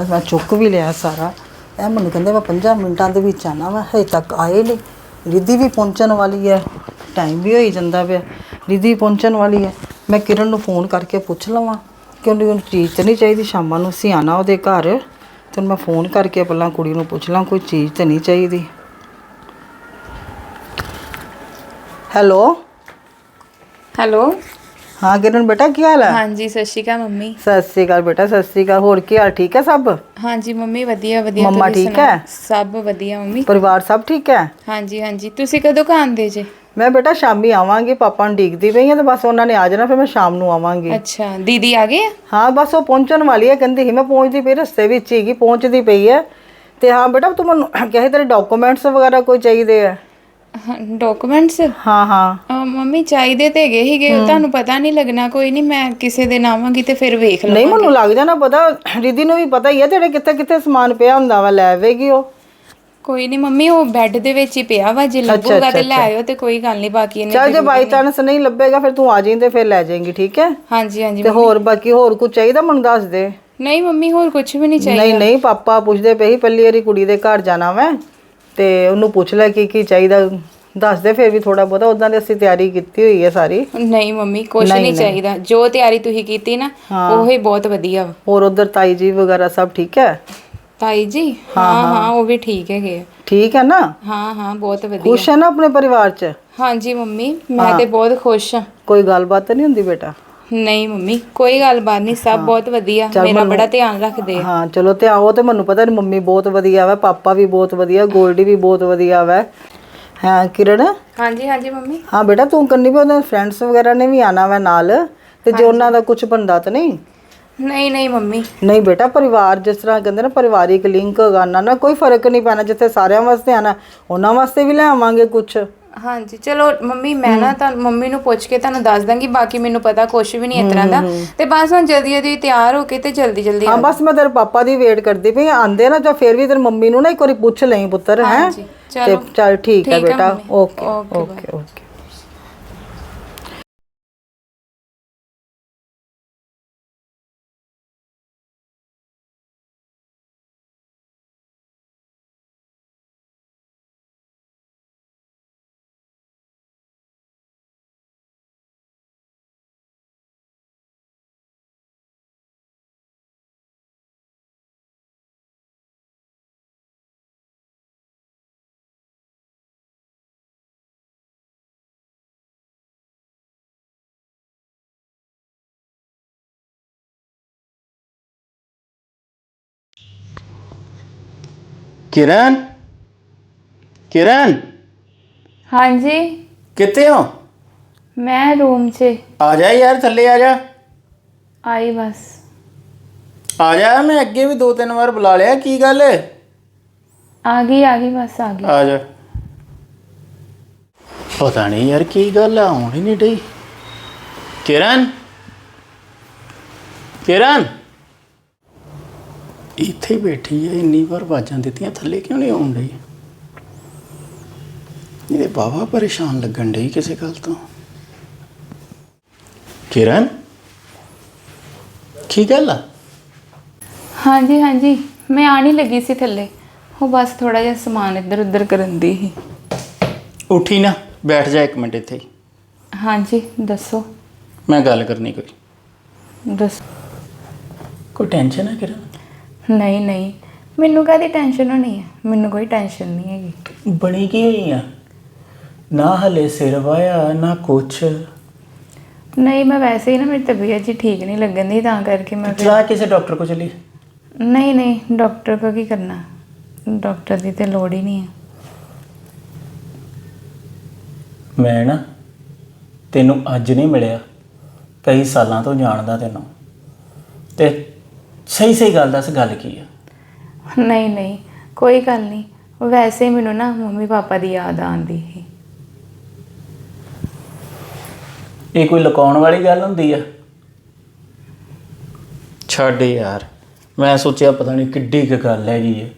ਲਿਆ ਮੈਂ ਚੁੱਕ ਵੀ ਲਿਆ ਸਾਰਾ। ਇਹ ਮੈਨੂੰ ਕਹਿੰਦੇ ਮੈਂ 5 ਮਿੰਟਾਂ ਦੇ ਵਿੱਚ ਆਣਾ ਵਾ, ਹਜੇ ਤੱਕ ਆਏ ਨਹੀਂ। ਰਿੱਧੀ ਵੀ ਪਹੁੰਚਣ ਵਾਲੀ ਹੈ ਟਾਈਮ ਵੀ ਹੋਈ ਜਾਂਦਾ ਪਿਆ। ਰਿੱਧੀ ਪਹੁੰਚਣ ਵਾਲੀ ਹੈ, ਮੈਂ ਕਿਰਨ ਨੂੰ ਫੋਨ ਕਰਕੇ ਪੁੱਛ ਲਵਾਂ ਕਿ ਉਹਨੂੰ ਕੋਈ ਚੀਜ਼ ਤਾਂ ਨਹੀਂ ਚਾਹੀਦੀ, ਸ਼ਾਮਾਂ ਨੂੰ ਅਸੀਂ ਆਉਣਾ ਉਹਦੇ ਘਰ। ਤੇ ਮੈਂ ਫੋਨ ਕਰਕੇ ਪਹਿਲਾਂ ਕੁੜੀ ਨੂੰ ਪੁੱਛ ਲਾਂ, ਕੋਈ ਚੀਜ਼ ਤਾਂ ਨਹੀਂ ਚਾਹੀਦੀ। ਹੈਲੋ ਹੈਲੋ ਹਾਂ ਕਿਰਨ ਬੇਟਾ ਕੀ ਹਾਲ ਹੈ ਹਾਂਜੀ ਸਤਿ ਸ਼੍ਰੀ ਅਕਾਲ ਮੰਮੀ। ਸਤਿ ਸ੍ਰੀ ਅਕਾਲ ਬੇਟਾ ਸਤਿ ਸ੍ਰੀ ਅਕਾਲ ਹੋਰ ਕੀ ਹਾਲ ਠੀਕ ਹੈ ਸਭ? ਹਾਂਜੀ ਮੰਮੀ ਵਧੀਆ ਵਧੀਆ ਮੰਮਾ ਤੁਸੀਂ ਠੀਕ ਸੁਣਾਓ? ਹੈ? ਸਭ ਵਧੀਆ ਮੰਮੀ। ਪਰਿਵਾਰ ਸਭ ਠੀਕ ਹੈ? ਹਾਂਜੀ ਹਾਂਜੀ ਤੁਸੀਂ ਕਦੋਂ ਕਾਂਦੇ ਜੇ? ਮੈਂ ਬੇਟਾ ਸ਼ਾਮੀ ਆਵਾਂਗੀ ਪਾਪਾ ਨੂੰ ਡੀਕਦੀ ਪਈ ਹਾਂ ਤੇ ਬਸ ਉਹਨਾਂ ਨੇ ਆ ਜਾਣਾ ਫਿਰ ਮੈਂ ਸ਼ਾਮ ਨੂੰ ਆਵਾਂਗੀ। ਅੱਛਾ ਦੀਦੀ ਆ ਗਏ ਆ? ਹਾਂ ਬਸ ਉਹ ਪਹੁੰਚਣ ਵਾਲੀ ਹੈ ਕਹਿੰਦੀ ਸੀ ਮੈਂ ਪਹੁੰਚਦੀ ਪਈ ਰਸਤੇ ਵਿੱਚ ਹੀਗੀ ਪਹੁੰਚਦੀ ਪਈ ਹੈ। ਤੇ ਹਾਂ ਬੇਟਾ ਤੂੰ ਮੈਨੂੰ ਕਹੇ ਤੇਰੇ ਡਾਕੂਮੈਂਟਸ ਵਗੈਰਾ ਕੋਈ ਚਾਹੀਦੇ ਆ? ਡਾਕੂਮੈਂਟਸ ਹਾਂ ਹਾਂ। ਮੰਮੀ ਚਾਹੀਦੇ ਤੇ ਹੈਗੇ ਹੀਗੇ ਤੁਹਾਨੂੰ ਪਤਾ ਨਹੀਂ ਲੱਗਣਾ ਕੋਈ ਨਹੀਂ ਮੈਂ ਕਿਸੇ ਦੇ ਆਵਾਂਗੀ ਤੇ ਫਿਰ ਵੇਖ ਲਵਾਂ ਨਹੀਂ ਮੈਨੂੰ ਲੱਗ ਜਾਣਾ ਪਤਾ ਰਿਧੀ ਨੂੰ ਵੀ ਪਤਾ ਹੀ ਹੈ ਤੇਰੇ ਕਿੱਥੇ ਕਿੱਥੇ ਸਮਾਨ ਪਿਆ ਹੁੰਦਾ ਵਾ ਲੈ ਆਵੇਗੀ ਉਹ। ਕੋਈ ਨਹੀਂ ਮੰਮੀ ਉਹ ਬੈੱਡ ਦੇ ਵਿੱਚ ਹੀ ਪਿਆ ਵਾ ਜੇ ਲੱਗੂਗਾ ਤੇ ਲੈ ਆਇਓ ਤੇ ਕੋਈ ਗੱਲ ਨਹੀਂ ਬਾਕੀ ਇਹਨੇ ਚੱਲ ਜੇ ਬਾਈ ਚਾਂਸ ਨਹੀਂ ਲੱਭੇਗਾ ਫਿਰ ਤੂੰ ਆ ਜਾਈਂ ਤੇ ਫਿਰ ਲੈ ਜਾਏਂਗੀ ਠੀਕ ਹੈ? ਹਾਂਜੀ ਹਾਂਜੀ ਤੇ ਹੋਰ ਬਾਕੀ ਹੋਰ ਕੁਝ ਚਾਹੀਦਾ ਮੈਨੂੰ ਦੱਸ ਦੇ? ਨਹੀਂ ਮੰਮੀ ਹੋਰ ਕੁਝ ਵੀ ਨਹੀਂ ਚਾਹੀਦਾ। ਨਹੀਂ ਨਹੀਂ ਪਾਪਾ ਪੁੱਛਦੇ ਪਏ ਸੀ ਪਹਿਲੀ ਵਾਰੀ ਕੁੜੀ ਦੇ ਘਰ ਜਾਣਾ ਮੈਂ। ਤੇ ਉਹਨੂੰ ਪੁੱਛ ਲੈ ਕੀ ਕੀ ਚਾਹੀਦਾ ਦੱਸ ਦੇ ਫਿਰ ਵੀ ਥੋੜਾ ਬਹੁਤਾ ਉਦਾਂ ਦੀ ਅਸੀਂ ਤਿਆਰੀ ਕੀਤੀ ਹੋਈ ਹੈ ਸਾਰੀ। ਨਹੀਂ ਮੰਮੀ ਕੁਝ ਨਹੀਂ ਚਾਹੀਦਾ। ਜੋ ਤਿਆਰੀ ਤੁਸੀਂ ਕੀਤੀ ਨਾ ਉਹ ਹੀ ਬਹੁਤ ਵਧੀਆ ਵਾ। ਹੋਰ ਉਧਰ ਤਾਈ ਜੀ ਵਗੈਰਾ ਸਭ ਠੀਕ ਹੈ? ਤਾਈ ਜੀ? ਹਾਂ ਹਾਂ ਉਹ ਵੀ ਠੀਕ ਹੈਗੇ ਆ। ਠੀਕ ਹੈ ਨਾ? ਹਾਂ ਹਾਂ ਬਹੁਤ ਵਧੀਆ। ਖੁਸ਼ ਹੈ ਨਾ ਆਪਣੇ ਪਰਿਵਾਰ 'ਚ? ਹਾਂਜੀ ਮੰਮੀ ਮੈਂ ਤੇ ਬਹੁਤ ਖੁਸ਼ ਹਾਂ। ਕੋਈ ਗੱਲਬਾਤ ਤਾਂ ਨਹੀਂ ਹੁੰਦੀ ਬੇਟਾ? ਨਹੀਂ ਮੰਮੀ ਕੋਈ ਗੱਲਬਾਤ ਨਹੀਂ ਸਭ ਬਹੁਤ ਵਧੀਆ ਮੇਰਾ ਬੜਾ ਧਿਆਨ ਰੱਖਦੇ ਆ। ਹਾਂ ਚਲੋ ਤੇ ਆਓ ਤੇ ਮੈਨੂੰ ਪਤਾ ਨਹੀਂ ਮੰਮੀ ਬਹੁਤ ਵਧੀਆ ਵਾ ਪਾਪਾ ਵੀ ਬਹੁਤ ਵਧੀਆ ਗੋਲਡੀ ਵੀ ਬਹੁਤ ਵਧੀਆ ਵਾ। ਹਾਂ ਕਿਰਨ? ਹਾਂਜੀ ਹਾਂਜੀ ਮੰਮੀ। ਹਾਂ ਬੇਟਾ ਤੂੰ ਕੰਨੀ ਵੀ ਉਹਦੇ ਫਰੈਂਡਸ ਵਗੈਰਾ ਨੇ ਵੀ ਆਣਾ ਵਾ ਨਾਲ ਤੇ ਜੇ ਉਹਨਾਂ ਦਾ ਕੁਝ ਬੰਦਾ ਤਾਂ ਨਹੀਂ? ਨਹੀਂ ਨਹੀਂ ਮੰਮੀ। ਨਹੀਂ ਬੇਟਾ ਪਰਿਵਾਰ ਜਿਸ ਤਰ੍ਹਾਂ ਕਹਿੰਦੇ ਨਾ ਪਰਿਵਾਰਿਕ ਲਿੰਕ ਗਾਣਾ ਨਾ ਕੋਈ ਫ਼ਰਕ ਨਹੀਂ ਪੈਣਾ ਜਿੱਥੇ ਸਾਰਿਆਂ ਵਾਸਤੇ ਆਣਾ ਉਹਨਾਂ ਵਾਸਤੇ ਵੀ ਲੈ ਆਵਾਂਗੇ ਕੁਝ ਹਾਂਜੀ ਚਲੋ ਮੰਮੀ ਮੈਂ ਨਾ ਤਾਂ ਮੰਮੀ ਨੂੰ ਪੁੱਛ ਕੇ ਤੁਹਾਨੂੰ ਦੱਸ ਦਾਂਗੀ ਬਾਕੀ ਮੈਨੂੰ ਪਤਾ ਕੁਝ ਵੀ ਨਹੀਂ ਇਸ ਤਰ੍ਹਾਂ ਦਾ। ਤੇ ਬਸ ਹੁਣ ਜਲਦੀ ਜਲਦੀ ਤਿਆਰ ਹੋ ਕੇ ਤੇ ਜਲਦੀ ਜਲਦੀ ਹਾਂ ਬਸ ਮੈਂ ਤੇਰੇ ਪਾਪਾ ਦੀ ਵੇਟ ਕਰਦੀ ਪਈ। ਆਂਦੇ ਨਾ ਜਾਂ ਫਿਰ ਵੀ ਤੇਰੀ ਮੰਮੀ ਨੂੰ ਨਾ ਇੱਕ ਵਾਰੀ ਪੁੱਛ ਲਈ ਪੁੱਤਰ ਹੈ? ਹਾਂਜੀ, ਚਲੋ। ਚੱਲ ਠੀਕ ਹੈ ਠੀਕ ਹੈ ਬੇਟਾ। Mummy. Okay okay, okay Kiran Kiran ਹਾਂਜੀ कितने हो ਮੈਂ ਰੂਮ 'ਚ आ जा यार थल्ले आ जा ਆਈ ਬਸ ਆ ਜਾ ਮੈਂ ਅੱਗੇ ਵੀ ਦੋ ਤਿੰਨ ਵਾਰ ਬੁਲਾ ਲਿਆ ਕੀ ਗੱਲ ਹੈ ਆ ਗਈ ਆ ਗਈ ਬਸ ਆ ਗਈ ਆ ਜਾ ਪਤਾ ਨਹੀਂ ਯਾਰ ਕੀ ਗੱਲ ਆ ਆਉਣ ਹੀ ਨਹੀਂ ਡਈ ਕਿਰਨ ਕਿਰਨ ਇੱਥੇ ਬੈਠੀ ਹੈ ਇੰਨੀ ਵਾਰ ਆਵਾਜ਼ਾਂ ਦਿੱਤੀਆਂ ਥੱਲੇ ਕਿਉਂ ਨਹੀਂ ਆਉਣ ਡਈ? ਇਹਦੇ ਬਾਵਾ ਪਰੇਸ਼ਾਨ ਲੱਗਣ ਡਈ ਕਿਸੇ ਗੱਲ ਤੋਂ। ਕਿਰਨ? ਕੀ ਗੱਲ ਆ? ਹਾਂਜੀ ਹਾਂਜੀ। ਮੈਂ ਆਣੀ ਲੱਗੀ ਸੀ ਥੱਲੇ। ਉਹ ਬਸ ਥੋੜਾ ਜਿਹਾ ਸਮਾਨ ਇੱਧਰ ਉੱਧਰ ਕਰਨ ਦੀ ਸੀ। ਉੱਠੀ ਨਾ ਬੈਠ ਜਾ ਇੱਕ ਮਿੰਟ ਇੱਥੇ ਹੀ। ਹਾਂਜੀ ਦੱਸੋ। ਮੈਂ ਗੱਲ ਕਰਨੀ ਕੋਈ। ਦੱਸੋ ਕੋਈ ਟੈਨਸ਼ਨ ਹੈ ਕਿਰਨ? ਨਹੀਂ ਨਹੀਂ। ਮੈਨੂੰ ਕਾਹਦੀ ਟੈਨਸ਼ਨ ਹੋਣੀ ਹੈ ਮੈਨੂੰ ਕੋਈ ਟੈਨਸ਼ਨ ਨਹੀਂ ਹੈਗੀ। ਬਣੀ ਕੀ ਹੋਈ ਆ? ਨਾ ਹਲੇ ਸਿਰ ਵਾਇਆ ਨਾ ਕੁਛ। ਨਹੀਂ ਮੈਂ ਵੈਸੇ ਹੀ ਨਾ ਮੇਰੀ ਤਬੀਅਤ ਜੀ ਠੀਕ ਨਹੀਂ ਲੱਗਣ ਦੀ ਤਾਂ ਕਰਕੇ ਮੈਂ ਫਿਰ ਜਾ ਕਿਸੇ ਡਾਕਟਰ ਕੋ ਚਲੀ। ਨਹੀਂ ਨਹੀਂ। ਡਾਕਟਰ ਕੋ ਕੀ ਕਰਨਾ? ਡਾਕਟਰ ਦੀ ਤੇ ਲੋੜ ਹੀ ਨਹੀਂ ਹੈ ਮੈਂ ਨਾ ਤੈਨੂੰ ਅੱਜ ਨਹੀਂ ਮਿਲਿਆ। ਕਈ ਸਾਲਾਂ ਤੋਂ ਜਾਣਦਾ ਤੈਨੂੰ। ਤੇ ਸਹੀ ਸਹੀ ਗੱਲ ਦੱਸ ਗੱਲ ਕੀ ਆ? ਨਹੀਂ ਨਹੀਂ ਕੋਈ ਗੱਲ ਨਹੀਂ। ਵੈਸੇ ਹੀ ਮੈਨੂੰ ਨਾ ਮੰਮੀ ਪਾਪਾ ਦੀ ਯਾਦ ਆਉਂਦੀ ਸੀ। ਇਹ ਕੋਈ ਲੁਕਾਉਣ ਵਾਲੀ ਗੱਲ ਹੁੰਦੀ ਆ? ਛੱਡ ਯਾਰ ਮੈਂ ਸੋਚਿਆ ਪਤਾ ਨਹੀਂ ਕਿੱਡੀ ਕੁ ਗੱਲ ਹੈਗੀ ਹੈ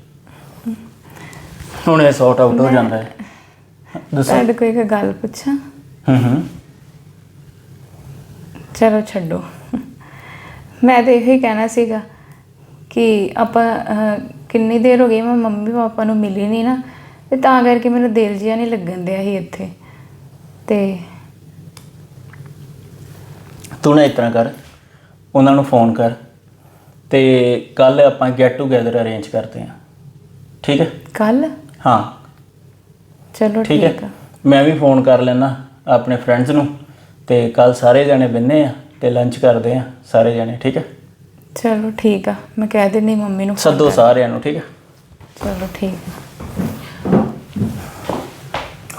ਹੁਣ ਇਹ ਸੌਟ ਆਊਟ ਹੋ ਜਾਂਦਾ ਹੈ। ਦੱਸੋ। ਤੁਹਾਡੇ ਕੋਈ ਇੱਕ ਗੱਲ ਪੁੱਛਾਂ? ਹੂੰ ਹੂੰ। ਚਲੋ ਛੱਡੋ। ਮੈਂ ਤਾਂ ਇਹੋ ਹੀ ਕਹਿਣਾ ਸੀਗਾ ਕਿ ਆਪਾਂ ਕਿੰਨੀ ਦੇਰ ਹੋ ਗਈ ਮੈਂ ਮੰਮੀ ਪਾਪਾ ਨੂੰ ਮਿਲੀ ਨਹੀਂ ਨਾ ਤੇ ਤਾਂ ਕਰਕੇ ਮੈਨੂੰ ਦਿਲ ਜਿਹਾ ਨਹੀਂ ਲੱਗਣ ਦਿਆ ਸੀ ਇੱਥੇ। ਤੇ ਤੂੰ ਨਾ ਇਸ ਤਰ੍ਹਾਂ ਕਰ ਉਹਨਾਂ ਨੂੰ ਫੋਨ ਕਰ ਤੇ ਕੱਲ ਆਪਾਂ ਗੈਟ ਟੂਗੇਦਰ ਅਰੇਂਜ ਕਰਦੇ ਹਾਂ। ਠੀਕ ਹੈ? ਕੱਲ ਹਾਂ। ਚਲੋ ਠੀਕ ਹੈ। ਮੈਂ ਵੀ ਫੋਨ ਕਰ ਲੈਣਾ ਆਪਣੇ ਫਰੈਂਡਸ ਨੂੰ ਤੇ ਕੱਲ ਸਾਰੇ ਜਣੇ ਬੰਨੇ ਆ ਤੇ ਲੰਚ ਕਰਦੇ ਆ ਸਾਰੇ ਜਣੇ ਠੀਕ ਹੈ? ਚਲੋ ਠੀਕ ਆ ਮੈਂ ਕਹਿ ਦਿੰਦੀ ਮੰਮੀ ਨੂੰ ਸੱਦੋ ਸਾਰਿਆਂ ਨੂੰ ਠੀਕ ਹੈ ਚਲੋ ਠੀਕ ਆ।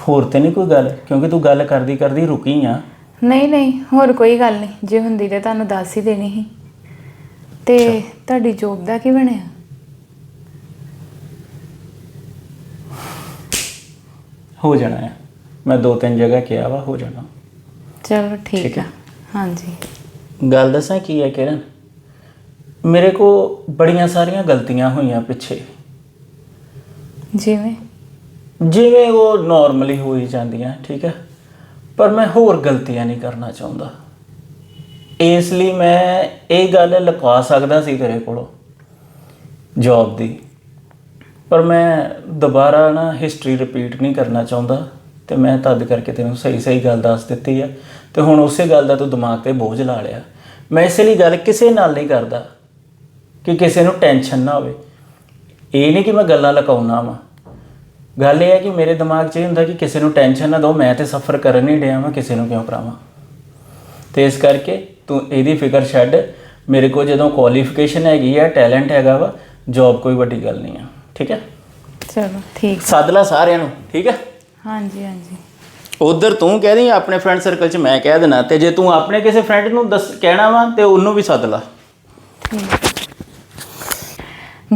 ਹੋਰ ਤੇ ਨਹੀਂ ਕੋਈ ਗੱਲ? ਕਿਉਂਕਿ ਤੂੰ ਗੱਲ ਕਰਦੀ ਕਰਦੀ ਰੁਕੀ ਆ। ਨਹੀਂ ਨਹੀਂ ਹੋਰ ਕੋਈ ਗੱਲ ਨਹੀਂ। ਜੇ ਹੁੰਦੀ ਤੇ ਤੁਹਾਨੂੰ ਦੱਸ ਹੀ ਦੇਣੀ ਸੀ। ਤੇ ਤੁਹਾਡੀ ਜੋਬ ਦਾ ਕੀ ਬਣਿਆ? ਹੋ ਜਾਣਾ ਹੈ ਮੈਂ ਦੋ ਤਿੰਨ ਜਗ੍ਹਾ ਕਿਹਾ ਵਾ ਹੋ ਜਾਣਾ। ਚਲੋ ਠੀਕ ਠੀਕ ਆ। ਹਾਂਜੀ। ਗੱਲ ਦੱਸਾਂ ਕੀ ਹੈ ਕਿਰਨ? ਮੇਰੇ ਕੋ ਬੜੀਆਂ ਸਾਰੀਆਂ ਗਲਤੀਆਂ ਹੋਈਆਂ ਪਿੱਛੇ। ਜਿਵੇਂ? ਜਿਵੇਂ ਉਹ ਨਾਰਮਲੀ ਹੋਈ ਜਾਂਦੀਆਂ ਠੀਕ ਹੈ? ਪਰ ਮੈਂ ਹੋਰ ਗਲਤੀਆਂ ਨਹੀਂ ਕਰਨਾ ਚਾਹੁੰਦਾ। ਇਸ ਲਈ ਮੈਂ ਇਹ ਗੱਲ ਲੁਕਾ ਸਕਦਾ ਸੀ ਤੇਰੇ ਕੋਲੋਂ ਜੌਬ ਦੀ। ਪਰ ਮੈਂ ਦੁਬਾਰਾ ਨਾ ਹਿਸਟਰੀ ਰਿਪੀਟ ਨਹੀਂ ਕਰਨਾ ਚਾਹੁੰਦਾ ਤੇ ਮੈਂ ਤਦ ਕਰਕੇ ਤੈਨੂੰ ਸਹੀ ਸਹੀ ਗੱਲ ਦੱਸ ਦਿੱਤੀ ਆ ਤੇ ਹੁਣ ਉਸੇ ਗੱਲ ਦਾ ਤੂੰ ਦਿਮਾਗ ਤੇ ਬੋਝ ਲਾ ਲਿਆ। ਮੈਂ ਇਸੇ ਲਈ ਗੱਲ ਕਿਸੇ ਨਾਲ ਨਹੀਂ ਕਰਦਾ। ਕਿ ਕਿਸੇ ਨੂੰ ਟੈਨਸ਼ਨ ਨਾ ਹੋਵੇ। ਇਹ ਨਹੀਂ ਕਿ ਮੈਂ ਗੱਲਾਂ ਲਕਾਉਣਾ ਵਾਂ। ਗੱਲ ਇਹ ਹੈ ਕਿ ਮੇਰੇ ਦਿਮਾਗ 'ਚ ਇਹ ਹੁੰਦਾ ਕਿ ਕਿਸੇ ਨੂੰ ਟੈਨਸ਼ਨ ਨਾ ਦਿਓ ਮੈਂ ਤੇ ਸਫਰ ਕਰਨ ਹੀ ਡਿਆ ਵਾਂ ਕਿਸੇ ਨੂੰ ਕਿਉਂ ਕਰਾਵਾਂ। ਤੇ ਇਸ ਕਰਕੇ ਤੂੰ ਇਹਦੀ ਫਿਕਰ ਛੱਡ। ਮੇਰੇ ਕੋਲ ਜਦੋਂ ਕੁਆਲੀਫਿਕੇਸ਼ਨ ਹੈਗੀ ਆ ਟੈਲੈਂਟ ਹੈਗਾ ਵਾ ਜੌਬ ਕੋਈ ਵੱਡੀ ਗੱਲ ਨਹੀਂ ਆ। ਠੀਕ ਹੈ ਚਲੋ ਠੀਕ ਸੱਦ ਲੈ ਸਾਰਿਆਂ ਨੂੰ ਠੀਕ ਹੈ ਹਾਂਜੀ ਹਾਂਜੀ। ਉਧਰ ਤੂੰ ਕਹਿ ਰਹੀ ਆਪਣੇ ਫਰੈਂਡ ਸਰਕਲ 'ਚ ਮੈਂ ਕਹਿ ਦੇਣਾ ਤੇ ਜੇ ਤੂੰ ਆਪਣੇ ਕਿਸੇ ਫਰੈਂਡ ਨੂੰ ਦੱਸ ਕਹਿਣਾ ਵਾ ਤੇ ਉਹਨੂੰ ਵੀ ਸੱਦ ਲਾ। ਠੀਕ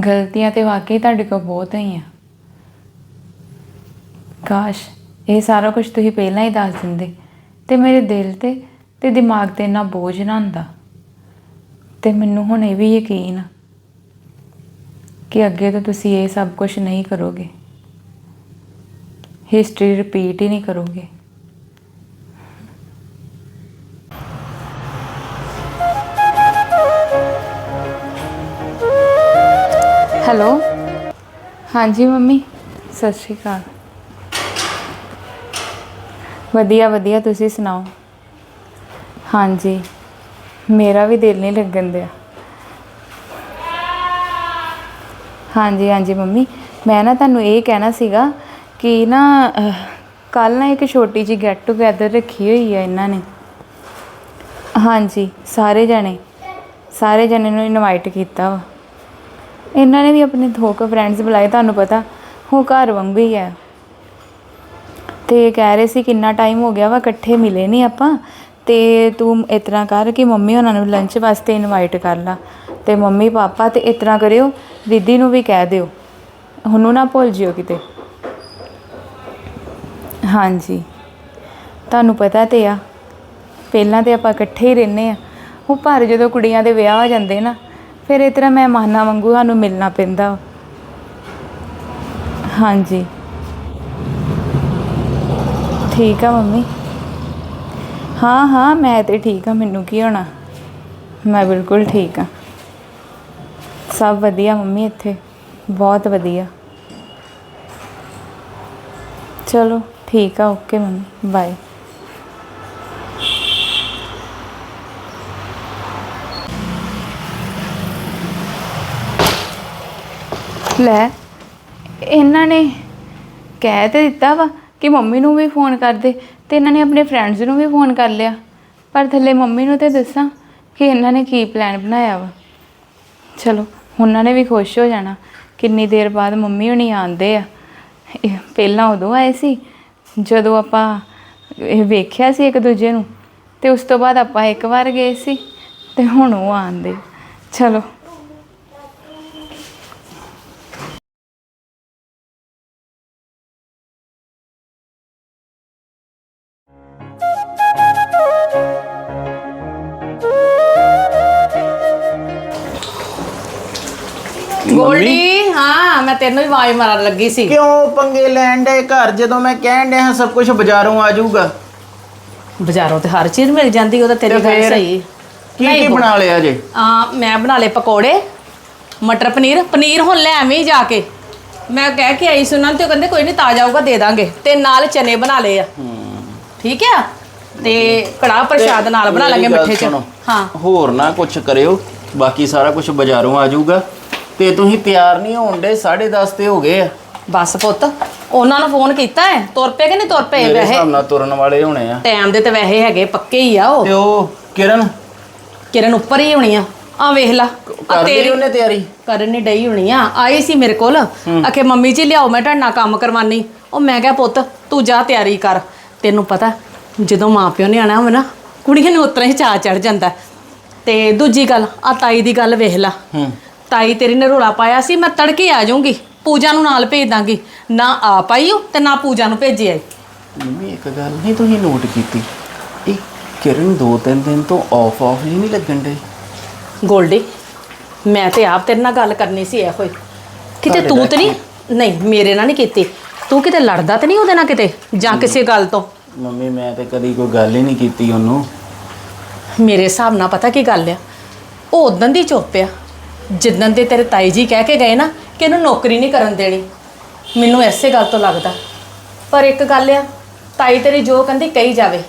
ਗਲਤੀਆਂ ਤੇ ਵਾਕਈ ਤੁਹਾਡੇ ਕੋਲ ਬਹੁਤ ਹੋਈਆਂ ਕਾਸ਼ ਇਹ ਸਾਰਾ ਕੁਝ ਤੁਸੀਂ ਪਹਿਲਾਂ ਹੀ ਦੱਸ ਦਿੰਦੇ ਤੇ ਮੇਰੇ ਦਿਲ ਤੇ ਤੇ ਦਿਮਾਗ ਤੇ ਇੰਨਾ ਬੋਝ ਨਾ ਹੁੰਦਾ। ਤੇ ਮੈਨੂੰ ਹੁਣ ਇਹ ਵੀ ਯਕੀਨ ਆ ਕਿ ਅੱਗੇ ਤੋਂ ਤੁਸੀਂ ਇਹ ਸਭ ਕੁਝ ਨਹੀਂ ਕਰੋਗੇ। ਹਿਸਟਰੀ ਰਿਪੀਟ ਹੀ ਨਹੀਂ ਕਰੋਗੇ। ਹੈਲੋ। ਹਾਂਜੀ ਮੰਮੀ, ਸਤਿ ਸ਼੍ਰੀ ਅਕਾਲ। ਵਧੀਆ ਵਧੀਆ, ਤੁਸੀਂ ਸੁਣਾਓ? ਹਾਂਜੀ, ਮੇਰਾ ਵੀ ਦਿਲ ਨਹੀਂ ਲੱਗਣ ਦਿਆ। ਹਾਂਜੀ ਹਾਂਜੀ ਮੰਮੀ, ਮੈਂ ਨਾ ਤੁਹਾਨੂੰ ਇਹ ਕਹਿਣਾ ਸੀਗਾ ਕਿ ਨਾ ਕੱਲ ਨਾ ਇੱਕ ਛੋਟੀ ਜੀ ਗੈਟ ਟੂਗੇਦਰ ਰੱਖੀ ਹੋਈ ਹੈ ਇਹਨਾਂ ਨੇ। ਹਾਂਜੀ, ਸਾਰੇ ਜਣੇ ਸਾਰੇ ਜਣੇ ਨੂੰ ਇਨਵਾਈਟ ਕੀਤਾ ਵਾ। ਇਹਨਾਂ ਨੇ ਵੀ ਆਪਣੇ ਦੋ ਕੁ ਫਰੈਂਡਸ ਬੁਲਾਏ, ਤੁਹਾਨੂੰ ਪਤਾ ਉਹ ਘਰ ਵਾਂਗੂ ਹੀ ਹੈ। ਤੇ ਕਹਿ ਰਹੇ ਸੀ, ਕਿੰਨਾ ਟਾਈਮ ਹੋ ਗਿਆ ਵਾ, ਇਕੱਠੇ ਮਿਲੇ ਨਹੀਂ ਆਪਾਂ। ਤੇ ਤੂੰ ਇਸ ਤਰ੍ਹਾਂ ਕਰ ਕਿ ਮੰਮੀ ਉਹਨਾਂ ਨੂੰ ਲੰਚ ਵਾਸਤੇ ਇਨਵਾਈਟ ਕਰ ਲਾ। ਤੇ ਮੰਮੀ, ਪਾਪਾ, ਤੇ ਇਸ ਤਰ੍ਹਾਂ ਕਰਿਓ, ਦੀਦੀ ਨੂੰ ਵੀ ਕਹਿ ਦਿਓ। ਉਹਨੂੰ ਨਾ ਭੁੱਲ ਜਿਓ ਕਿਤੇ। ਹਾਂਜੀ। ਤੁਹਾਨੂੰ ਪਤਾ ਤੇ ਆ, ਪਹਿਲਾਂ ਤੇ ਆਪਾਂ ਇਕੱਠੇ ਹੀ ਰਹਿੰਦੇ ਆ। ਉਹ ਪਰ ਜਦੋਂ ਕੁੜੀਆਂ ਦੇ ਵਿਆਹ ਹੋ ਜਾਂਦੇ ਨਾ ਫਿਰ ਇਸ ਤਰ੍ਹਾਂ ਮਹਿਮਾਨਾਂ ਵਾਂਗੂ ਸਾਨੂੰ ਮਿਲਣਾ ਪੈਂਦਾ। ਹਾਂਜੀ। ਠੀਕ ਆ ਮੰਮੀ। ਹਾਂ ਹਾਂ, ਮੈਂ ਤੇ ਠੀਕ ਆ, ਮੈਨੂੰ ਕੀ ਹੋਣਾ? ਮੈਂ ਬਿਲਕੁਲ ਠੀਕ ਆ। ਸਭ ਵਧੀਆ ਮੰਮੀ ਇੱਥੇ? ਬਹੁਤ ਵਧੀਆ। ਚਲੋ, ਠੀਕ ਆ, ਓਕੇ ਮੰਮੀ, ਬਾਏ। ਲੈ, ਇਹਨਾਂ ਨੇ ਕਹਿ ਤੇ ਦਿੱਤਾ ਵਾ ਕਿ ਮੰਮੀ ਨੂੰ ਵੀ ਫੋਨ ਕਰ ਦੇ ਤੇ ਇਹਨਾਂ ਨੇ ਆਪਣੇ ਫਰੈਂਡਸ ਨੂੰ ਵੀ ਫੋਨ ਕਰ ਲਿਆ। ਪਰ ਥੱਲੇ ਮੰਮੀ ਨੂੰ ਤੇ ਦੱਸਾਂ ਕਿ ਇਹਨਾਂ ਨੇ ਕੀ ਪਲਾਨ ਬਣਾਇਆ ਵਾ। ਚਲੋ, ਉਹਨਾਂ ਨੇ ਵੀ ਖੁਸ਼ ਹੋ ਜਾਣਾ। ਕਿੰਨੀ ਦੇਰ ਬਾਅਦ ਮੰਮੀ ਹੁਣੀ ਆਂਦੇ ਆ। ਇਹ ਪਹਿਲਾਂ ਉਦੋਂ ਆਏ ਸੀ, ਜਦੋਂ ਆਪਾਂ ਇਹ ਵੇਖਿਆ ਸੀ ਇੱਕ ਦੂਜੇ ਨੂੰ, ਤੇ ਉਸ ਤੋਂ ਬਾਅਦ ਆਪਾਂ ਇੱਕ ਵਾਰ ਗਏ ਸੀ, ਤੇ ਹੁਣ ਉਹ ਆਂਦੇ ਚਲੋ। ਗੋਲਡੀ ਹਾਂ ਮੈਂ ਤੈਨੂੰ ਹੀ ਆਵਾਜ਼ ਮਾਰਨ ਲੱਗੀ ਸੀ। ਕਿਉਂ ਪੰਗੇ ਲੈਣ ਦੇ ਘਰ? ਜਦੋਂ ਮੈਂ ਕਹਿਣ ਡਿਆ ਸਭ ਕੁਝ ਬਾਜ਼ਾਰੋਂ ਆ ਜਾਊਗਾ। ਬਾਜ਼ਾਰੋਂ ਤੇ ਹਰ ਚੀਜ਼ ਮਿਲ ਜਾਂਦੀ ਉਹ ਤਾਂ ਤੇਰੀ ਗੱਲ? ਸਹੀ। ਕੀ ਕੀ ਬਣਾ ਲਿਆ ਜੇ? ਆ ਮੈਂ ਬਣਾ ਲਏ ਪਕੌੜੇ ਮਟਰ ਪਨੀਰ। ਪਨੀਰ ਹੁਣ ਲੈ ਆਵੇਂ ਜਾ ਕੇ। ਮੈਂ ਕਹਿ ਕੇ ਆਈ ਸੀ ਉਹਨਾਂ ਨੂੰ ਤੇ ਉਹ ਕਹਿੰਦੇ ਕੋਈ ਨਹੀਂ ਤਾਜ਼ਾ ਆਊਗਾ ਦੇ ਦਾਂਗੇ। ਤੇ ਨਾਲ ਚਨੇ ਬਣਾ ਲਏ ਆ। ਠੀਕ ਆ? ਤੇ ਕੜਾਹ ਪ੍ਰਸ਼ਾਦ ਨਾਲ ਬਣਾ ਲਾਂਗੇ ਮਿੱਠੇ ਚ। ਹਾਂ। ਹੋਰ ਨਾ ਕੁਝ ਕਰਿਓ। ਬਾਕੀ ਸਾਰਾ ਕੁਝ ਬਾਜ਼ਾਰੋਂ ਆ ਜਾਊਗਾ। ਤੇ ਤੁਸੀਂ ਤਿਆਰ ਨਹੀਂ ਹੋਣ ਦੇ 10:30 ਤੇ ਹੋ ਗਏ ਆ। ਬਸ ਪੁੱਤ ਉਹਨਾਂ ਨੂੰ ਫੋਨ ਕੀਤਾ ਹੈ? ਤੁਰ ਪਏ ਕਿ ਨਹੀਂ ਤੁਰ ਪਏ ਮੇਰੇ ਵੈਸੇ? ਹਿਸਾਬ ਨਾਲ ਤੁਰਨ ਵਾਲੇ ਹੋਣੇ ਆ। ਟਾਈਮ ਦੇ ਤੇ ਵੈਸੇ ਹੈਗੇ ਪੱਕੇ ਹੀ ਆ ਉਹ। ਤੇ ਉਹ ਕਿਰਨ? ਕਿਰਨ ਉੱਪਰ ਹੀ ਹੋਣੀ ਆ। ਆ ਵੇਖ ਲਾ ਆ ਕਰ ਲਈ ਤੇਰੀ ਉਹਨੇ ਤਿਆਰੀ? ਕਰਨ ਨਹੀਂ ਡਈ ਹੋਣੀ ਆ। ਆਈ ਸੀ ਮੇਰੇ ਕੋਲ। ਆਖੇ ਮੰਮੀ ਜੀ ਲਿਆਓ ਮੈਂ ਤੁਹਾਡੇ ਨਾਲ ਕੰਮ ਕਰਵਾਨੀ ਉਹ ਮੈਂ ਕਿਹਾ ਪੁੱਤ ਤੂੰ ਜਾ ਤਿਆਰੀ ਕਰ। ਤੈਨੂੰ ਪਤਾ ਜਦੋਂ ਮਾਪਿਓ ਨੇ ਆਣਾ ਹੋਵੇ ਨਾ ਕੁੜੀਆਂ ਨੂੰ ਉਤਰਾ ਹੀ ਚਾਅ ਚੜ ਜਾਂਦਾ। ਤੇ ਦੂਜੀ ਗੱਲ ਆ ਤਾਈ ਦੀ ਗੱਲ ਵੇਖ ਲਾ। ਹੂੰ। ਤਾਈ ਤੇਰੀ ਨੇ ਰੋਲਾ ਪਾਇਆ ਸੀ ਮੈਂ ਤੜਕੇ ਆ ਜਾਊਂਗੀ ਪੂਜਾ ਨੂੰ ਨਾਲ ਭੇਜ ਦਾਂਗੀ। ਨਾ ਆ ਪਾਈਓ ਤੇ ਨਾ ਪੂਜਾ ਨੂੰ ਭੇਜਿਆ ਈ। ਮੰਮੀ ਇੱਕ ਗੱਲ ਨਹੀਂ ਤੁਸੀਂ ਨੋਟ ਕੀਤੀ। ਇਹ ਕਿਰਨ ਦੋ ਤਿੰਨ ਦਿਨ ਤੋਂ ਆਫ ਆਫ ਹੀ ਨਹੀਂ ਲੱਗਣ ਡੇ ਗੋਲਡੀ ਮੈਂ ਤੇ ਆਪ ਤੇਰੇ ਨਾਲ ਗੱਲ ਕਰਨੀ ਸੀ ਇਹੋ ਹੀ। ਕਿਤੇ ਤੁਹਾਡੇ ਤੂੰ ਨਾਲ ਤੇ ਨਹੀਂ ਨਹੀਂ ਮੇਰੇ ਨਾਲ ਨਹੀਂ ਕੀਤੀ। ਤੂੰ ਕਿਤੇ ਲੜਦਾ ਤੇ ਨਹੀਂ ਉਹਦੇ ਨਾਲ ਕਿਤੇ ਜਾਂ ਕਿਸੇ ਗੱਲ ਤੋਂ? ਮੰਮੀ ਮੈਂ ਤੇ ਕਦੀ ਕੋਈ ਗੱਲ ਹੀ ਨਹੀਂ ਕੀਤੀ ਉਹਨੂੰ। ਮੇਰੇ ਹਿਸਾਬ ਨਾਲ ਪਤਾ ਕੀ ਗੱਲ ਆ? ਉਹ ਉਦੋਂ ਦੀ ਚੁੱਪ ਆ। ਜਿੱਦਣ ਦੇ ਤੇਰੇ ਤਾਈ ਜੀ ਕਹਿ ਕੇ ਗਏ ਨਾ ਕਿ ਇਹਨੂੰ ਨੌਕਰੀ ਨਹੀਂ ਕਰਨ ਦੇਣੀ ਮੈਨੂੰ ਐਸੇ ਗੱਲ ਤੋਂ ਲੱਗਦਾ। ਪਰ ਇੱਕ ਗੱਲ ਆ ਤਾਈ ਤੇਰੀ ਜੋ ਕਹਿੰਦੀ ਕਹੀ ਜਾਵੇ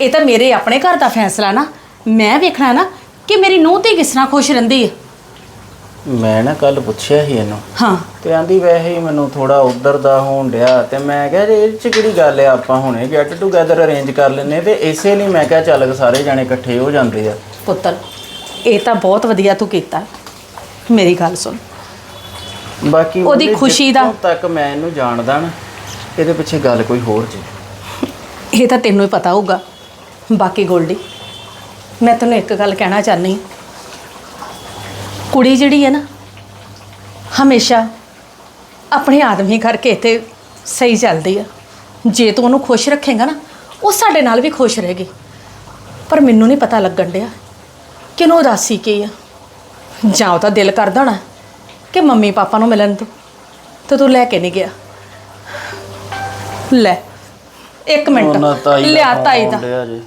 ਇਹ ਤਾਂ ਮੇਰੇ ਆਪਣੇ ਘਰ ਦਾ ਫੈਸਲਾ ਨਾ। ਮੈਂ ਵੇਖਣਾ ਨਾ ਕਿ ਮੇਰੀ ਨੂੰਹ ਤੇ ਕਿਸ ਤਰ੍ਹਾਂ ਖੁਸ਼ ਰਹਿੰਦੀ ਹੈ ਮੈਂ ਨਾ ਕੱਲ ਪੁੱਛਿਆ ਸੀ ਇਹਨੂੰ ਹਾਂ। ਤੇ ਆਂਦੀ ਵੈਸੇ ਹੀ ਮੈਨੂੰ ਥੋੜਾ ਉਧਰ ਦਾ ਹੋਣ ਡਿਆ ਤੇ ਮੈਂ ਕਿਹਾ ਜੇ ਇਹ ਚ ਕਿਹੜੀ ਗੱਲ ਆ ਆਪਾਂ ਹੁਣੇ ਗੈਟ ਟੂਗੇਦਰ ਅਰੇਂਜ ਕਰ ਲੈਨੇ ਤੇ ਇਸੇ ਲਈ ਮੈਂ ਕਿਹਾ ਚੱਲ ਸਾਰੇ ਜਾਣੇ ਇਕੱਠੇ ਹੋ ਜਾਂਦੇ ਆ। ਪੁੱਤਰ ਇਹ ਤਾਂ ਬਹੁਤ ਵਧੀਆ ਤੂੰ ਕੀਤਾ। ਮੇਰੀ ਗੱਲ ਸੁਣ। ਬਾਕੀ ਉਹਦੀ ਉਹਦੇ ਖੁਸ਼ੀ ਦਾ- ਜਿੱਥੋਂ ਤੱਕ ਮੈਂ ਇਹਨੂੰ ਜਾਣਦਾ ਨਾ ਇਹਦੇ ਪਿੱਛੇ ਗੱਲ ਕੋਈ ਹੋਰ ਜੀ। ਇਹ ਤਾਂ ਤੈਨੂੰ ਹੀ ਪਤਾ ਹੋਊਗਾ। ਬਾਕੀ ਗੋਲਡੀ ਮੈਂ ਤੈਨੂੰ ਇੱਕ ਗੱਲ ਕਹਿਣਾ ਚਾਹਨੀ ਕੁੜੀ ਜਿਹੜੀ ਹੈ ਨਾ ਹਮੇਸ਼ਾ ਆਪਣੇ ਆਦਮੀ ਕਰਕੇ ਇੱਥੇ ਸਹੀ ਚੱਲਦੀ ਆ। ਜੇ ਤੂੰ ਉਹਨੂੰ ਖੁਸ਼ ਰੱਖੇਂਗਾ ਨਾ ਉਹ ਸਾਡੇ ਨਾਲ ਵੀ ਖੁਸ਼ ਰਹੇਗੀ। ਪਰ ਮੈਨੂੰ ਨਹੀਂ ਪਤਾ ਲੱਗਣ ਡਿਆ ਕਿ ਉਹਨੂੰ ਉਦਾਸੀ ਕੀ ਆ। ਜਾਂ ਤਾਂ ਦਿਲ ਕਰਦਾ ਹੋਣਾ ਕਿ ਮੰਮੀ ਪਾਪਾ ਨੂੰ ਮਿਲਣ ਤੋਂ ਤੇ ਤੂੰ ਲੈ ਕੇ ਨਹੀਂ ਗਿਆ। ਲੈ ਇੱਕ ਮਿੰਟ। ਉਹਨਾਂ ਤਾਈ ਦਾ ਲਿਆ ਤਾਈ ਆਉਣ ਦਾ। ਡਿਆ ਜੇ।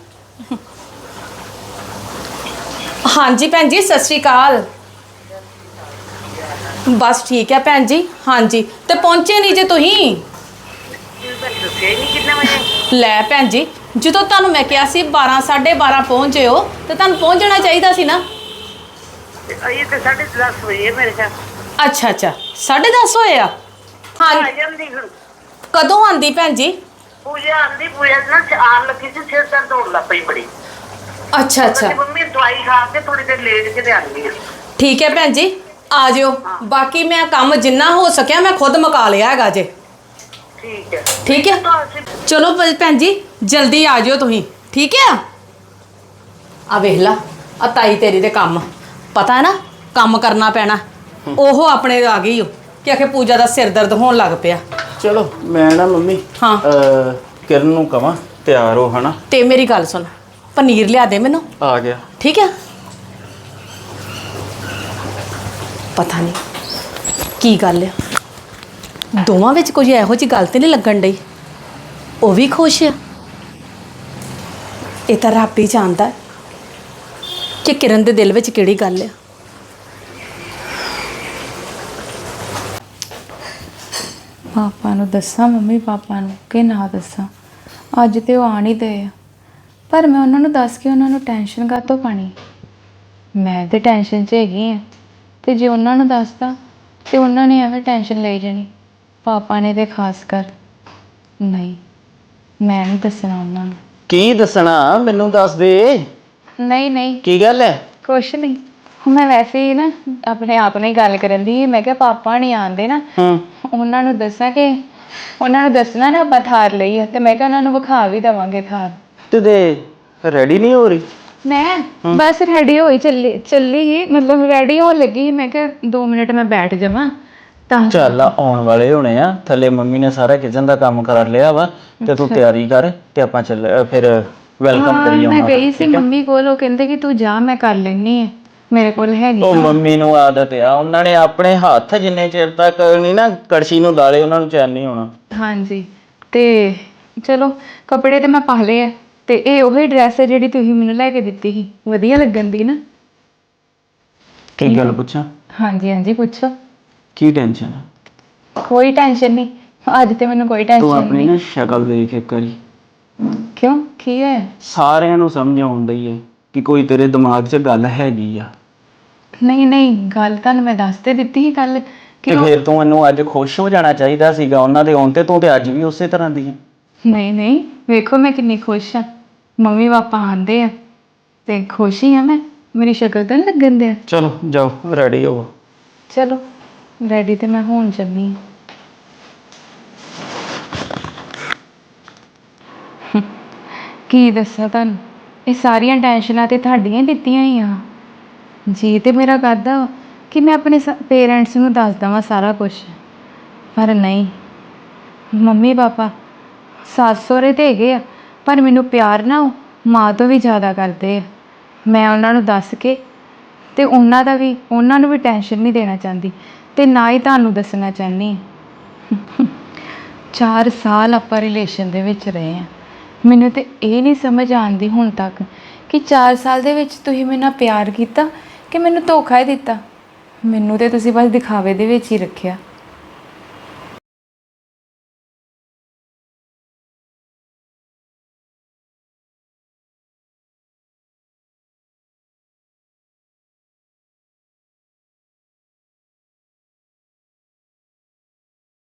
ਹਾਂਜੀ ਭੈਣ ਜੀ ਸਤਿ ਸ਼੍ਰੀ ਅਕਾਲ। ਬਸ ਠੀਕ ਹੈ ਭੈਣ ਜੀ ਹਾਂਜੀ। ਤੇ ਪਹੁੰਚੇ ਨਹੀਂ ਜੇ ਤੁਸੀਂ? ਲੈ ਭੈਣ ਜੀ ਜਦੋਂ ਤੁਹਾਨੂੰ ਮੈਂ ਕਿਹਾ ਸੀ 12 12:30 ਪਹੁੰਚੇ ਹੋ ਤੇ ਤੁਹਾਨੂੰ ਪਹੁੰਚਣਾ ਚਾਹੀਦਾ ਸੀ ਨਾ। ਇਹ ਤਾਂ ਸਾਢੇ ਦਸ ਵਜੇ ਮੇਰੇ ਖਿਆਲ। ਅੱਛਾ ਅੱਛਾ। 10:30 ਹੋਏ ਆ? ਹਾਂ। ਆ ਜਾਂਦੀ ਹੁਣ। ਕਦੋਂ ਆਂਦੀ ਭੈਣ ਜੀ? ਪੂਜਾ ਆਂਦੀ ਪੂਜਾ ਨਾ ਆਣ ਲੱਗੀ ਸੀ ਸਿਰ ਦਰਦ ਹੋਣ ਲੱਗ ਪਈ ਬੜੀ। ਅੱਛਾ ਅੱਛਾ। ਤੇ ਮੰਮੀ ਦਵਾਈ ਖਾ ਕੇ ਥੋੜੀ ਦੇਰ ਲੇਟ ਕੇ ਤੇ ਆਂਦੀ ਆ। ਠੀਕ ਹੈ ਭੈਣ ਜੀ ਆ ਜਿਓ। ਬਾਕੀ ਮੈਂ ਕੰਮ ਜਿੰਨਾ ਹੋ ਸਕਿਆ ਮੈਂ ਖੁਦ ਮੁਕਾ ਲਿਆ ਹੈਗਾ ਜੇ। ਠੀਕ ਹੈ। ਠੀਕ ਹੈ? ਤਾਂ ਅਸੀਂ ਚਲੋ ਭ- ਭੈਣ ਜੀ ਜਲਦੀ ਆ ਜਿਓ ਤੁਸੀਂ। ਠੀਕ ਹੈ? ਆ ਵੇਖ ਲਾ ਆ ਤਾਈ ਤੇਰੀ ਦੇ ਕੰਮ। ਪਤਾ ਹੈ ਨਾ ਕੰਮ ਕਰਨਾ ਪੈਣਾ। ਉਹ ਆਪਣੇ ਆ ਗਈ ਓ ਕਿ ਆਖੇ ਪੂਜਾ ਦਾ ਸਿਰ ਦਰਦ ਹੋਣ ਲੱਗ ਪਿਆ। ਚਲੋ ਮੈਂ ਨਾ ਮੰਮੀ ਹਾਂ। ਅਹ, ਕਿਰਨ ਨੂੰ ਕਵਾਂ ਤਿਆਰ ਹੋ ਹਨਾ? ਤੇ ਮੇਰੀ ਗੱਲ ਸੁਣ ਪਨੀਰ ਲਿਆ ਦੇ ਮੈਨੂੰ। ਆ ਗਿਆ। ਠੀਕ ਹੈ ਪਤਾ ਨਹੀਂ ਕੀ ਗੱਲ ਆ। ਦੋਵਾਂ ਵਿੱਚ ਕੋਈ ਇਹੋ ਜਿਹੀ ਗੱਲ ਤੇ ਨਹੀਂ ਲੱਗਣ ਡਈ। ਉਹ ਵੀ ਖੁਸ਼ ਆ। ਇਹ ਤਾਂ ਰੱਬ ਹੀ ਜਾਣਦਾ। ਹੈ ਕਿ ਕਿਰਨ ਦੇ ਦਿਲ ਵਿੱਚ ਕਿਹੜੀ ਗੱਲ ਆ? ਪਾਪਾ ਨੂੰ ਦੱਸਾਂ ਮੰਮੀ ਪਾਪਾ ਨੂੰ ਕਿ ਨਾ ਦੱਸਾਂ? ਅੱਜ ਤੇ ਉਹ ਆਣ ਹੀ ਦੇ ਆ। ਪਰ ਮੈਂ ਉਹਨਾਂ ਨੂੰ ਦੱਸ ਕੇ ਉਹਨਾਂ ਨੂੰ ਟੈਨਸ਼ਨ ਕਾਹਤੋਂ ਪਾਣੀ? ਮੈਂ ਤੇ ਟੈਨਸ਼ਨ 'ਚ ਹੈਗੀ ਆ। ਤੇ ਜੇ ਉਹਨਾਂ ਨੂੰ ਦੱਸਦਾ ਤੇ ਉਹਨਾਂ ਨੇ ਐਵੇਂ ਟੈਨਸ਼ਨ ਲਈ ਜਾਣੀ। ਪਾਪਾ ਨੇ ਤੇ ਖਾਸ ਕਰ ਨਹੀਂ ਮੈਂ ਨਹੀਂ ਦੱਸਣਾ ਉਹਨਾਂ ਨੂੰ। ਕੀ ਦੱਸਣਾ? ਮੈਨੂੰ ਦੱਸ ਦੇ। ਨਹੀਂ ਨਹੀਂ। ਕੀ ਗੱਲ ਹੈ ਕੁਛ ਨਹੀਂ। ਮੈਂ ਵੈਸੇ ਹੀ ਨਾ ਆਪਣੇ ਆਪ ਨਾਲ ਹੀ ਗੱਲ ਕਰਨ ਦੀ ਮੈਂ ਕਿਹਾ ਪਾਪਾ ਨਹੀਂ ਆਉਂਦੇ ਨਾ। ਹੂੰ। ਉਹਨਾਂ ਨੂੰ ਦੱਸਾਂ ਕਿ ਉਹਨਾਂ ਨੂੰ ਦੱਸਣਾ ਨਾ ਆਪਾਂ ਥਾਰ ਲਈ ਆ ਤੇ ਮੈਂ ਕਿਹਾ ਉਹਨਾਂ ਨੂੰ ਵਿਖਾ ਵੀ ਦਵਾਂਗੇ ਥਾਰ। ਤੇ ਦੇ ਰੈਡੀ ਨਹੀਂ ਹੋ ਰਹੀ? ਮੈਂ ਬਸ ਰੈਡੀ ਹੋਈ ਚੱਲੀ ਚੱਲੀ ਹੀ ਮਤਲਬ ਰੈਡੀ ਹੋਣ ਲੱਗੀ ਸੀ। ਮੈਂ ਕਿਹਾ 2 ਮਿੰਟ ਮੈਂ ਬੈਠ ਜਾਵਾਂ ਤਾਂ। ਚੱਲ ਆਉਣ ਵਾਲੇ ਹੋਣੇ ਆ। ਥੱਲੇ ਮੰਮੀ ਨੇ ਸਾਰਾ ਕਿਚਨ ਦਾ ਕੰਮ ਕਰ ਲਿਆ ਵਾ ਤੇ ਤੂੰ ਤਿਆਰੀ ਕਰ ਤੇ ਆਪਾਂ ਚੱਲ ਅ, ਫਿਰ ਵੈਲਕਮ ਕਰੀ ਮੈਂ ਆਉਣਾ ਗਈ ਸੀ ਮੰਮੀ ਕੋਲ ਉਹ ਕਹਿੰਦੇ ਕਿ ਤੂੰ ਜਾ ਮੈਂ ਕਰ ਲੈਣੀ ਹੈ। ਮੇਰੇ ਕੋਲ ਹੈਗੀ ਉਹ ਮੰਮੀ ਨੂੰ ਆਦਤ ਆ ਉਹਨਾਂ ਨੇ ਆਪਣੇ ਹੱਥ ਜਿੰਨੇ ਚਿਰ ਤੱਕ ਨਹੀਂ ਨਾ ਕੜਛੀ ਨੂੰ ਦਾਲੇ ਉਹਨਾਂ ਨੂੰ ਚੈਨ ਨਹੀਂ ਹੋਣਾ ਹਾਂਜੀ ਤੇ ਚਲੋ ਕੱਪੜੇ ਤੇ ਮੈਂ ਪਾ ਲਏ ਆ ਤੇ ਇਹ ਉਹੀ ਡਰੈਸ ਹੈ ਜਿਹੜੀ ਤੁਸੀਂ ਮੈਨੂੰ ਲੈ ਕੇ ਦਿੱਤੀ ਸੀ। ਵਧੀਆ ਲੱਗਣ ਦੀ ਨਾ। ਕੀ ਗੱਲ ਪੁੱਛਾਂ? ਹਾਂਜੀ ਹਾਂਜੀ ਪੁੱਛੋ। ਕੀ ਟੈਨਸ਼ਨ ਕੋਈ ਟੈਨਸ਼ਨ ਨਹੀਂ ਅੱਜ ਤੇ ਮੈਨੂੰ ਕੋਈ ਤੂੰ ਟੈਨਸ਼ਨ ਆਪਣੀ ਨਹੀਂ। ਨਾ ਸ਼ਕਲ ਦੇਖ ਇੱਕ ਵਾਰੀ। ਕਿਉਂ? ਕੀ ਹੈ? ਸਾਰਿਆਂ ਨੂੰ ਸਮਝ ਆਉਂਦੀ ਹੈ ਕਿ ਕੋਈ ਤੇਰੇ ਦਿਮਾਗ 'ਚ ਗੱਲ ਹੈਗੀ ਆ। ਨਹੀਂ ਨਹੀਂ ਗੱਲ ਤੁਹਾਨੂੰ ਮੈਂ ਦੱਸ ਤੇ ਦਿੱਤੀ ਸੀ ਕੱਲ ਕਿ ਤੇ ਉਹ- ਫਿਰ ਤੂੰ ਮੈਨੂੰ ਅੱਜ ਖੁਸ਼ ਹੋ ਜਾਣਾ ਚਾਹੀਦਾ ਸੀਗਾ ਉਹਨਾਂ ਦੇ ਆਉਣ ਤੇ ਤੂੰ ਤੇ ਅੱਜ ਵੀ ਉਸੇ ਤਰ੍ਹਾਂ ਦੀ ਹੈ ਨਹੀਂ ਨਹੀਂ ਵੇਖੋ ਮੈਂ ਕਿੰਨੀ ਖੁਸ਼ ਹਾਂ ਮੰਮੀ ਪਾਪਾ ਆਂਦੇ ਆ ਤੇ ਖੁਸ਼ ਹੀ ਆ ਮੈਂ। ਮੇਰੀ ਸ਼ਕਲ ਤਾਂ ਨੀ ਲੱਗਣ ਦੇ ਚਲੋ ਜਾਓ ਰੈਡੀ ਹੋ। ਚਲੋ ਰੈਡੀ ਤੇ ਮੈਂ ਹੋਣ ਹਾਂ ਕੀ ਦੱਸਾਂ ਤੁਹਾਨੂੰ? ਇਹ ਸਾਰੀਆਂ ਟੈਨਸ਼ਨਾਂ ਤੇ ਤੁਹਾਡੀਆਂ ਹੀ ਦਿੱਤੀਆਂ ਹੀ ਆ। ਜੀ ਤੇ ਮੇਰਾ ਕਰਦਾ ਵਾ ਕਿ ਮੈਂ ਆਪਣੇ ਪੇਰੈਂਟਸ ਨੂੰ ਦੱਸ ਦਵਾਂ ਸਾਰਾ ਕੁਝ ਪਰ ਨਹੀਂ। ਮੰਮੀ ਪਾਪਾ ਸੱਸ ਸਹੁਰੇ ਤੇ ਹੈਗੇ ਆ, ਪਰ ਮੈਨੂੰ ਪਿਆਰ ਨਾ ਉਹ ਮਾਂ ਤੋਂ ਵੀ ਜ਼ਿਆਦਾ ਕਰਦੇ ਆ। ਮੈਂ ਉਹਨਾਂ ਨੂੰ ਦੱਸ ਕੇ ਤੇ ਉਹਨਾਂ ਦਾ ਵੀ, ਉਹਨਾਂ ਨੂੰ ਵੀ ਟੈਨਸ਼ਨ ਨਹੀਂ ਦੇਣਾ ਚਾਹੁੰਦੀ ਤੇ ਨਾ ਹੀ ਤੁਹਾਨੂੰ ਦੱਸਣਾ ਚਾਹੁੰਦੀ। ਹਾਂ। ਚਾਰ ਸਾਲ ਆਪਾਂ ਰਿਲੇਸ਼ਨ ਦੇ ਵਿੱਚ ਰਹੇ ਆ। ਮੈਨੂੰ ਤੇ ਇਹ ਨਹੀਂ ਸਮਝ ਆਉਂਦੀ ਹੁਣ ਤੱਕ ਕਿ 4 ਸਾਲ ਦੇ ਵਿੱਚ ਤੁਸੀਂ ਮੇਰੇ ਨਾਲ ਪਿਆਰ ਕੀਤਾ ਕਿ ਮੈਨੂੰ ਧੋਖਾ ਹੀ ਦਿੱਤਾ। ਮੈਨੂੰ ਤੇ ਤੁਸੀਂ ਬਸ ਦਿਖਾਵੇ ਦੇ ਵਿੱਚ ਹੀ ਰੱਖਿਆ।